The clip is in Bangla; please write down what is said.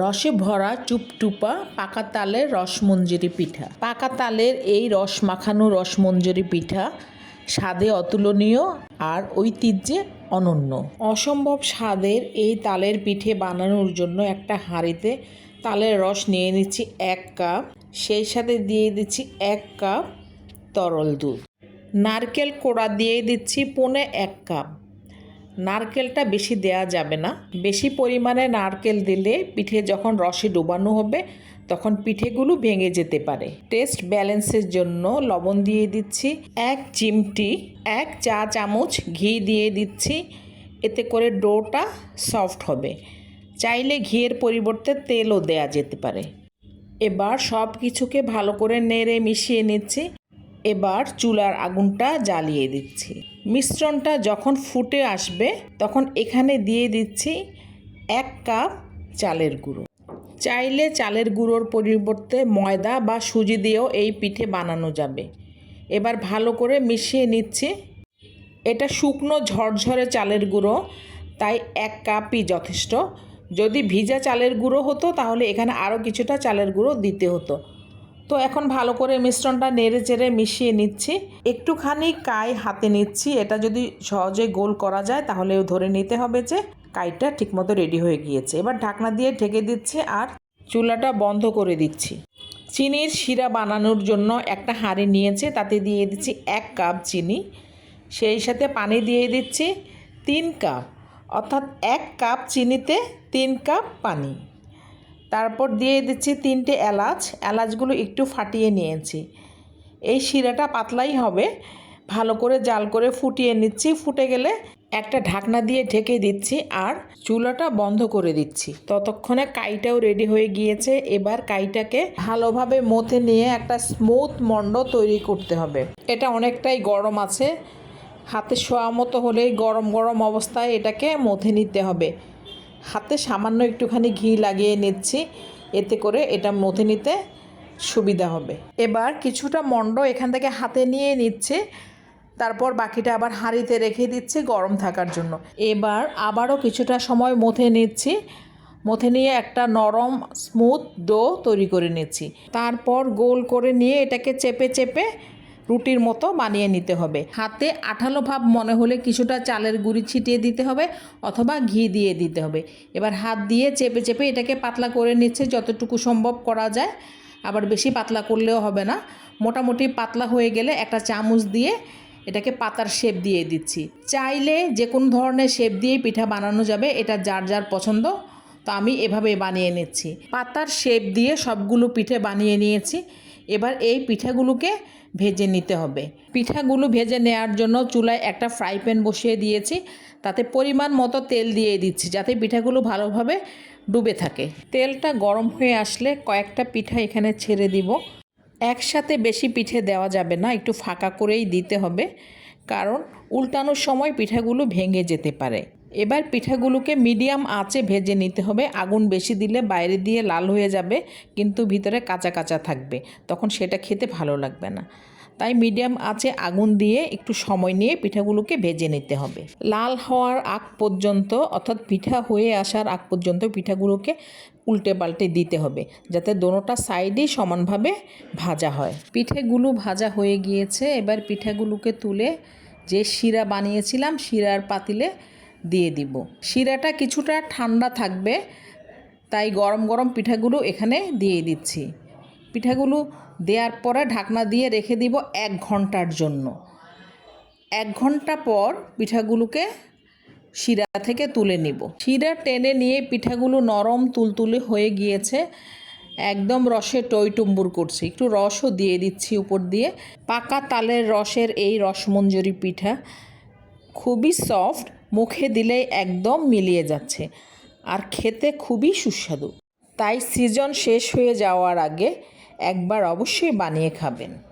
রসে ভরা চুপটুপা পাকা তালের রসমঞ্জুরি পিঠা। পাকা তালের এই রস মাখানো রসমঞ্জুরি পিঠা স্বাদে অতুলনীয় আর ঐতিহ্যে অনন্য। অসম্ভব স্বাদের এই তালের পিঠে বানানোর জন্য একটা হাঁড়িতে তালের রস নিয়ে নিচ্ছি এক কাপ, সেই সাথে দিয়ে দিচ্ছি এক কাপ তরল দুধ। নারকেল কোড়া দিয়ে দিচ্ছি পৌনে এক কাপ। নারকেলটা বেশি দেয়া যাবে না। বেশি পরিমাণে নারকেল দিলে পিঠে যখন রসে ডোবানো হবে, তখন পিঠেগুলো ভেঙে যেতে পারে। টেস্ট ব্যালেন্সের জন্য লবণ দিয়ে দিচ্ছি এক চিমটি, এক চা চামচ ঘি দিয়ে দিচ্ছি। এতে করে ডোটা সফট হবে। চাইলে ঘিয়ের পরিবর্তে তেলও দেয়া যেতে পারে। এবার সব কিছুকে ভালো করে নেড়ে মিশিয়ে নিচ্ছি। এবার চুলার আগুনটা জ্বালিয়ে দিচ্ছি। মিশ্রণটা যখন ফুটে আসবে, তখন এখানে দিয়ে দিচ্ছি এক কাপ চালের গুঁড়ো। চাইলে চালের গুঁড়োর পরিবর্তে ময়দা বা সুজি দিয়েও এই পিঠে বানানো যাবে। এবার ভালো করে মিশিয়ে নিচ্ছি। এটা শুকনো ঝরঝরে চালের গুঁড়ো, তাই এক কাপই যথেষ্ট। যদি ভিজা চালের গুঁড়ো হতো, তাহলে এখানে আরও কিছুটা চালের গুঁড়ো দিতে হতো। তো এখন ভালো করে মিশ্রণটা নেড়ে চেড়ে মিশিয়ে নিচ্ছি। একটুখানি কাই হাতে নিচ্ছি। এটা যদি সহজে গোল করা যায় তাহলে ধরে নিতে হবে যে কাইটা ঠিকমতো রেডি হয়ে গিয়েছে। এবার ঢাকনা দিয়ে ঢেকে দিচ্ছি আর চুলাটা বন্ধ করে দিচ্ছি। চিনির শিরা বানানোর জন্য একটা হাঁড়ি নিয়েছে, তাতে দিয়ে দিচ্ছি এক কাপ চিনি। সেই সাথে পানি দিয়ে দিচ্ছি তিন কাপ। অর্থাৎ এক কাপ চিনিতে তিন কাপ পানি। তারপর দিয়ে দিচ্ছি তিনটে এলাচ। এলাচগুলো একটু ফাটিয়ে নিয়েছি। এই শিরাটা পাতলাই হবে। ভালো করে জাল করে ফুটিয়ে নিচ্ছি। ফুটে গেলে একটা ঢাকনা দিয়ে ঢেকে দিচ্ছি আর চুলাটা বন্ধ করে দিচ্ছি। ততক্ষণে কাইটাও রেডি হয়ে গিয়েছে। এবার কাইটাকে ভালোভাবে মথে নিয়ে একটা স্মুথ মণ্ড তৈরি করতে হবে। এটা অনেকটাই গরম আছে। হাতে শোয়া মতো হলেই গরম গরম অবস্থায় এটাকে মথে নিতে হবে। হাতে সামান্য একটুখানি ঘি লাগিয়ে নিচ্ছি। এতে করে এটা মথে নিতে সুবিধা হবে। এবার কিছুটা মণ্ড এখান থেকে হাতে নিয়ে নিচ্ছে। তারপর বাকিটা আবার হাঁড়িতে রেখে দিচ্ছি গরম থাকার জন্য। এবার আবারও কিছুটা সময় মথে নিচ্ছি। মথে নিয়ে একটা নরম স্মুথ ডো তৈরি করে নিচ্ছি। তারপর গোল করে নিয়ে এটাকে চেপে চেপে রুটির মতো বানিয়ে নিতে হবে। হাতে আঠালো ভাব মনে হলে কিছুটা চালের গুঁড়ি ছিটিয়ে দিতে হবে অথবা ঘি দিয়ে দিতে হবে। এবার হাত দিয়ে চেপে চেপে এটাকে পাতলা করে নিচ্ছে যতটুকু সম্ভব করা যায়। আবার বেশি পাতলা করলেও হবে না। মোটামুটি পাতলা হয়ে গেলে একটা চামচ দিয়ে এটাকে পাতার শেপ দিয়ে দিচ্ছি। চাইলে যে কোনো ধরনের শেপ দিয়েই পিঠা বানানো যাবে, এটা যার যার পছন্দ। তো আমি এভাবে বানিয়ে নিচ্ছি। পাতার শেপ দিয়ে সবগুলো পিঠে বানিয়ে নিয়েছি। এবার এই পিঠাগুলোকে ভেজে নিতে হবে। পিঠাগুলো ভেজে নেওয়ার জন্য চুলায় একটা ফ্রাই প্যান বসিয়ে দিয়েছি। তাতে পরিমাণ মতো তেল দিয়ে দিচ্ছি যাতে পিঠাগুলো ভালোভাবে ডুবে থাকে। তেলটা গরম হয়ে আসলে কয়েকটা পিঠা এখানে ছেড়ে দিব। একসাথে বেশি পিঠে দেওয়া যাবে না, একটু ফাঁকা করেই দিতে হবে। কারণ উল্টানোর সময় পিঠাগুলো ভেঙে যেতে পারে। এবার পিঠাগুলোকে মিডিয়াম আঁচে ভেজে নিতে হবে। আগুন বেশি দিলে বাইরে দিয়ে লাল হয়ে যাবে, কিন্তু ভিতরে কাঁচা কাঁচা থাকবে। তখন সেটা খেতে ভালো লাগবে না। তাই মিডিয়াম আঁচে আগুন দিয়ে একটু সময় নিয়ে পিঠাগুলোকে ভেজে নিতে হবে। লাল হওয়ার আগ পর্যন্ত, অর্থাৎ পিঠা হয়ে আসার আগ পর্যন্ত পিঠাগুলোকে উল্টে পাল্টে দিতে হবে, যাতে দোনোটা সাইডেই সমানভাবে ভাজা হয়। পিঠেগুলো ভাজা হয়ে গিয়েছে। এবার পিঠাগুলোকে তুলে যে শিরা বানিয়েছিলাম, শিরার পাতিলে দিয়ে দিব। শিরাটা কিছুটা ঠান্ডা থাকবে, তাই গরম গরম পিঠাগুলো এখানে দিয়ে দিচ্ছি। পিঠাগুলো দেওয়ার পরে ঢাকনা দিয়ে রেখে দিব এক ঘণ্টার জন্য। এক ঘণ্টা পর পিঠাগুলোকে শিরা থেকে তুলে নিব। শিরা টেনে নিয়ে পিঠাগুলো নরম তুলতুলে হয়ে গিয়েছে। একদম রসে টইটুম্বুর করছে। একটু রসও দিয়ে দিচ্ছি উপর দিয়ে। পাকা তালের রসের এই রসমঞ্জুরি পিঠা খুবই সফট মুখে দিলেই একদম মিলিয়ে যাচ্ছে। আর খেতে খুবই সুস্বাদু। তাই সিজন শেষ হয়ে যাওয়ার আগে একবার অবশ্যই বানিয়ে খাবেন।